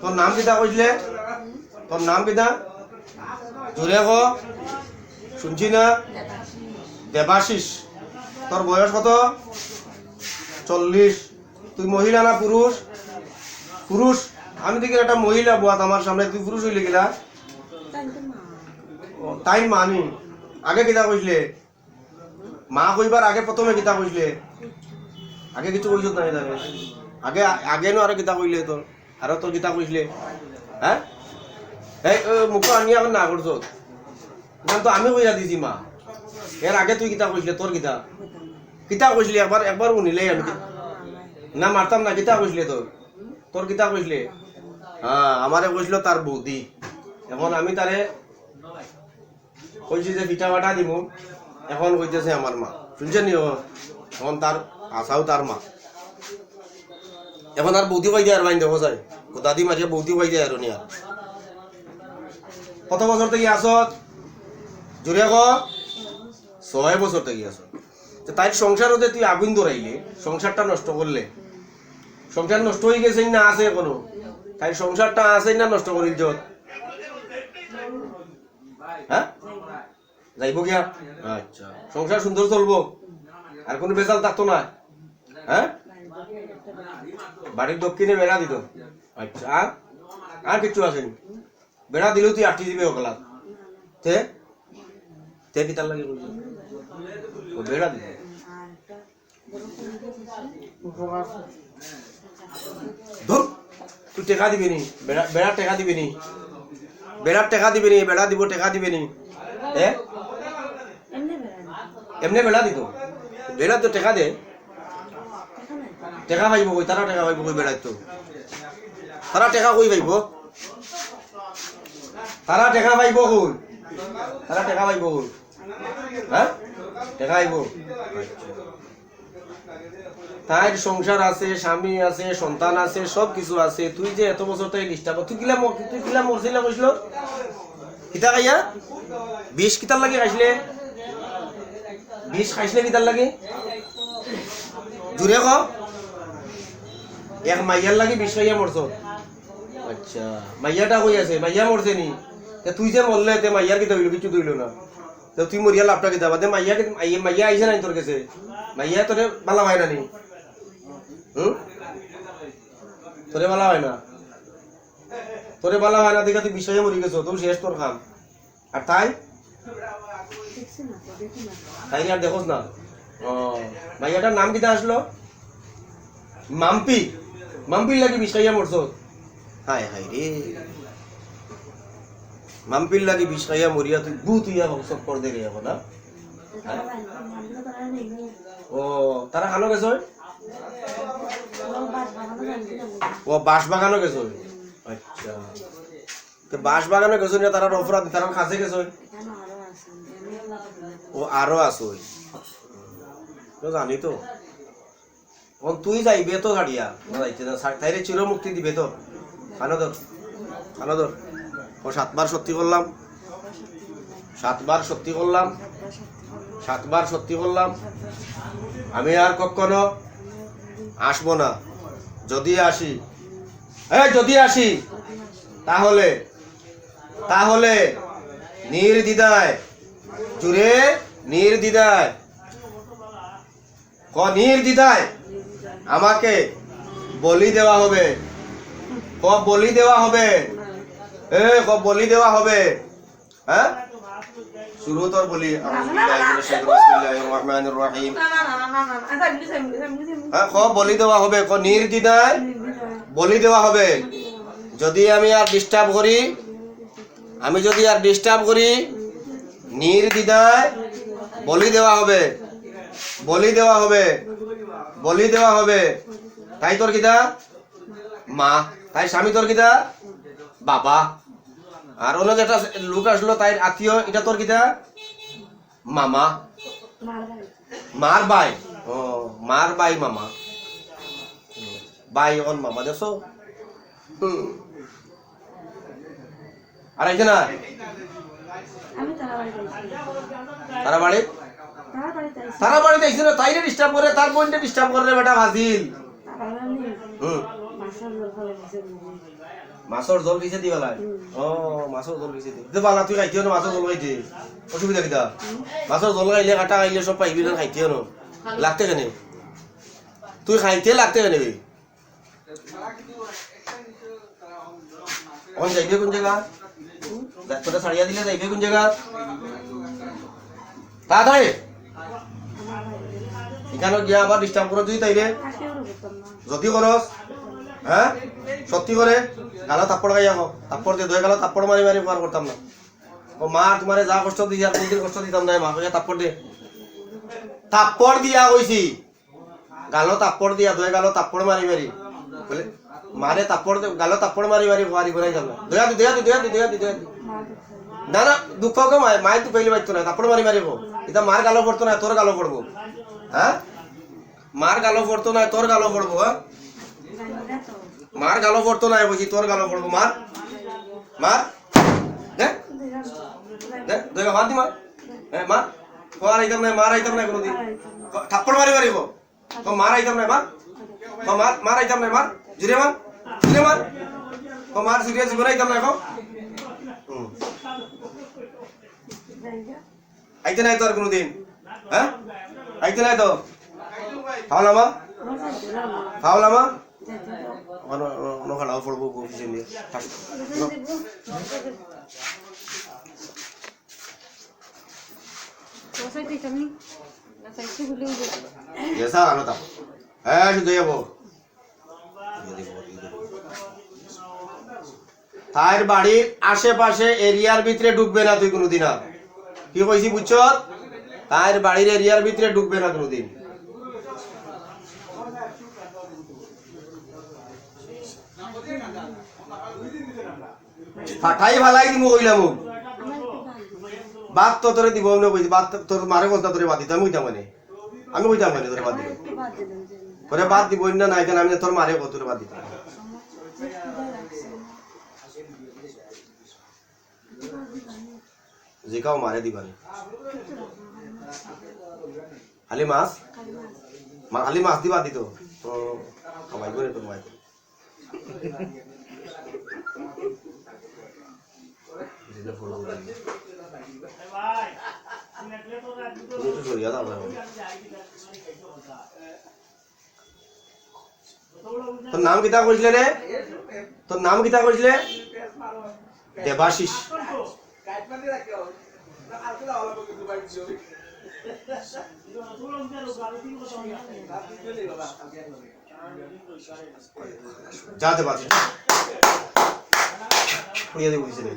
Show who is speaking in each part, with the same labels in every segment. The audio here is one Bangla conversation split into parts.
Speaker 1: তোর নাম কিতা কইছিলে তোর নাম কিতা জোরে ক। শুনছি না? দেবাশিস। তোর বয়স কত? চল্লিশ। তুই মহিলা না পুরুষ পুরুষ আমি দেখি একটা মহিলা বুয়াত আমার সামনে। তুই পুরুষ হইলে গেলা তাই মানি আগে কিতা কইছিলে মা কইবার আগে প্রথমে কিতা কইছিলে আগে কিছু কইছ না আগে আগে নো আরও কিতা কইলে তোর আরও তোর কিতা কইছিলে হ্যাঁ এই ও, আনি এখন না করছ না তো আমি কইয়া দিছি মা। এর আগে তুই কিতা কইছিলে তোর কিতা কিতা কইছিলি একবার একবার শুনিলে আমি না মারতাম না কিতা কইছিলে তোর তোর কিতা কইছিলে হ্যাঁ আমারে কইছিল তার বৌদি। এখন আমি তারে কইছি যে পিঠা বাটা দিব এখন কইতেছে আমার মা। শুনছেন? এখন তার আশাও তার মা। এখন আর বৌদি দেয় আর বাইন দেখো চাই দাদি মাঝে বৌদি কই দেয় আর নি আর। কত বছর থেকে আসত জোরে ক। ছয় বছর থেকে আসত তাই সংসার হতে তুই আগুন ধরাইলে, সংসারটা নষ্ট করলে। সংসার নষ্ট হয়ে গেছে না আছে এখনও? তাই সংসারটা আছে না নষ্ট করিল যত হ্যাঁ? যাইব গিয়া? আচ্ছা। সংসার সুন্দর চলবো। আর কোনো বেজাল থাকতো না? হ্যাঁ? বাড়ির দক্ষিণে বেড়া দিত আচ্ছা আর? আর কিচ্ছু আসেনি। বেড়া দিলেও তুই আটটি দিবি ওকলা তে? তে কি তার লাগে ও বেড়া দিত ধর তুই টেকা দিবি নি। বেড়া বেড়া টেকা দিবি নি। বেড়ার টেকা দিবি নি বেড়া দিব টেকা দিবি নি। এ এমনি বেড়া দিত বেড়া তো টেকা দে। টেকা পাইব কই তারা টেকা পাইব কই বেড়াই তো তারা টেকা কই পাইব। তারা টেকা পাইব কই তারা টেকা পাইব কই হ্যাঁ টেকা আইব তাই সংসার আছে, স্বামী আছে, সন্তান আছে, সব কিছু আছে। তুই যে এত বছর তাই ডিস্টার্ব তুই কিলা তুই কিলা মরছিলা কইছিল কিতা খাইয়া? বিষ কিতার লাগে খাইছিলে? বিষ খাইছিলে কিতার লাগে? জুড়ে ক? এক মাইয়ার লাগে বিষ খাইয়া মরছ। আচ্ছা। মাইয়াটা কই আছে? মাইয়া মরছে নি। তে তুই যে মরলে তে মাইয়ার কিতা হইল? কিছু দইল না। তো তুই মরিয়া লাভটা কিতা? বাদে মাইয়া মাইয়া- মাইয়া আইছে নাই তোর কাছে? মাইয়া তোরে বালা হয় না নি? হুম? তোরে বালা হয় না? তোরে বালা হয় না দেখা তুই বিষয়ে মরি গেছো তোর শেষ তোর খাম। আর তাই? তাই আর দেখোস না? ও মাইয়াটার নাম কিতা আসলো? মাম্পি। মাম্পির লাগি বিষাইয়া মরছ? হায় হায় রে। মাম্পির লাগি বিষাইয়া মরিয়া তুই গু তুই সব কর দে রে এখন ও, তারা খানো গেছ? ও, বাঁশ বাগানো গেছ? আচ্ছা। বাঁশ বাগানো গেছ না তারা অপরাধ তারা খাসে গেছ? ও, আরও আছো। জানি তো। ও তুই যাইবে তো গাড়িয়া চির মুক্তি দিবে তো খানো ধর খানো ধর ও সাতবার সত্যি করলাম। সাতবার সত্যি করলাম। সাতবার সত্যি করলাম। আমি আর কখনো আসব না। যদি আসি। এই, যদি আসি, তাহলে তাহলে নির্দ্বিধায়, জুড়ে নির্দ্বিধায়, ক নির্দ্বিধায় আমাকে বলি দেওয়া হবে। ক বলি দেওয়া হবে। এ ক বলি দেওয়া হবে। হ্যাঁ? শুরু তোর বলি। হ্যাঁ ক বলি দেওয়া হবে। ক নির্দ্বিধায় বলি দেওয়া হবে। যদি আমি আর ডিস্টার্ব করি, আমি যদি আর ডিস্টার্ব করি নির্দিদায় বলি দেওয়া হবে। বলি দেওয়া হবে। বলি দেওয়া হবে। তাই তোর কিতা মা। তাই স্বামী তোর কিতা বাবা। আর অন্য যেটা লোক আসলো তাই আত্মীয় এটা তোর কিতা মামা। মার বাই ও মার বাই মামা। বাই অন মামা দেখছ? হুম। আর আইছে না
Speaker 2: তারা বাড়ি
Speaker 1: তারা বাড়ি
Speaker 2: তারা বাড়িতে আইসি
Speaker 1: তারা বাড়িতে আইছে না তাইরে ডিস্টার্ব করে তার বোনটা ডিস্টার্ব করে বেটা
Speaker 2: বুঝি
Speaker 1: মাছৰ জল দিছে দি পেলাই অ মাছৰ জল দিছে দি। দে বালা তুই খাইতিও ন মাছৰ জল খাইতে। অসুবিধা কিটা মাছৰ জল খাইলে কাটা খাইলে সব পাইবি না খাইতিও ন লাগতে কেনে? তুই খাইতে লাগতে কেনে অন যাইবে কোন জায়গা? তোরা সারিয়া দিলে যাইবে কোন জায়গা? তাড়াতাড়ি। এখানে গিয়া আবার ডিস্টার্ব করে তুই তাইলে? যদি করস হ্যাঁ সত্যি করে গালো থাপ্পড় খাই আকৌ। থাপ্পড় দিয়ে ধুয়ে গালো থাপ্পড় মারি মারি পার করতাম না। ও মা তোমারে যা কষ্ট দিছি আর কোনদিন কষ্ট দিতাম না মা কইয়া থাপ্পড় দে। থাপ্পড় দিয়া কইছি গালো থাপ্পড় দিয়া ধুয়ে গালো থাপ্পড় মারি মারি বলে মারে থাপ্পড় দে গালো থাপ্পড় মারি মারি মারি বনাই যাম দয়া দি দয়া দি দয়া দি দয়া দি দয়া দি না না দুঃখ মায় মায় তো পেলে পাইতো না থাপ্পড় মারি মারিব এটা মার গালো পড়তো না তোর গালো পড়ব হ্যাঁ মার গালো পড়তো না, তোর গালো পড়ব হ্যাঁ?
Speaker 2: তো
Speaker 1: মার গালো পড়তো না বুঝি তোর গালো পড়ব, মার? মার? দে। দে দেখা মার দি, মার। হ্যাঁ মার। ও আইতাম নাই, মার আইতাম নাই কোনোদিন। থাপ্পড় মারি মারিব। ক মার আইতাম নাই, মার। ক মার মার আইতাম নাই, মার। জুড়ে মার জুড়ে মার। ক মার সিরিয়াস জীবন আইতাম নাই হুম। আইতে নাই তো আর কোনোদিন হ্যাঁ? আইতে নাই তো পড়ব অফিসে নিয়ে। জেসা হ্যাঁ শুধু যাব তার বাড়ির আশেপাশে এরিয়ার ভিতরে ঢুকবে না তুই কোনোদিন আর। কি কইছি বুঝছ? তার বাড়ির এরিয়ার ভিতরে ঢুকবে না কোনোদিন। ফাটাই ভালাই দিমু কইলাম মোক। বাদ তো তোরে দিব না কইছি বাদ তোর মারে বলতা তোরে বাদ দিতে আমি কইতাম মানে। আমি কইতাম মানে তোরে বাদ দিতে তোরে বাদ দিব না নাই কেন, আমি তোর মারে কত তোরে বাদ দিতাম। জিকাও মারে দিবানি খালি মাছ? খালি মাছ দিবা দিত। তো কমাইব রে তোর নাম কিতা রে? তোর নাম কিতা দেবাশিস। যা দেবাশিস। কইয়া দেব দিছিলে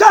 Speaker 1: যা!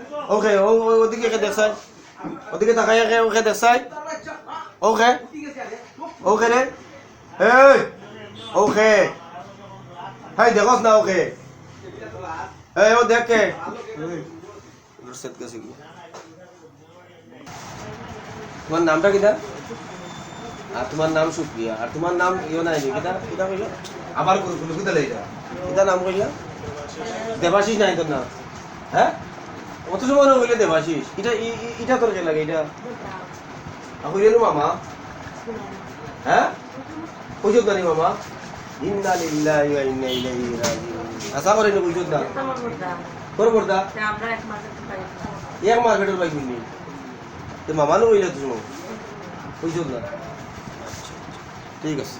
Speaker 1: ওকে ও ওদিকে কে দেখাই। ওদিকে তাকাই কে ওকে দেখাই। ওকে ওকে রে। এই ওকে। হাই দেখোস না ওকে। এই ও দেখ। কে সেট কে? শিখব তোমার নামটা কিটা আর তোমার নাম সুপ্রিয়া। আর তোমার নাম ইয়ে নাই কিটা কিটা কইলো? আবার করো কুলু কিটা লইলা কিটা নাম কইলা? দেবাশিস নাই তোর নাম? হ্যাঁ? অত সময় না কইলে দেবাশিস এটা এটা তোর কে লাগে? এটা কইলে মামা। হ্যাঁ? জানি মামা। ইন্না লিল্লাহি ওয়া ইন্না ইলাইহি রাজিউন। আশা করেন কইছো না। তোর
Speaker 2: আমরা এক মাসে পাই।
Speaker 1: এক নি তো মামানো কইলে তুমি কইছো না। ঠিক আছে।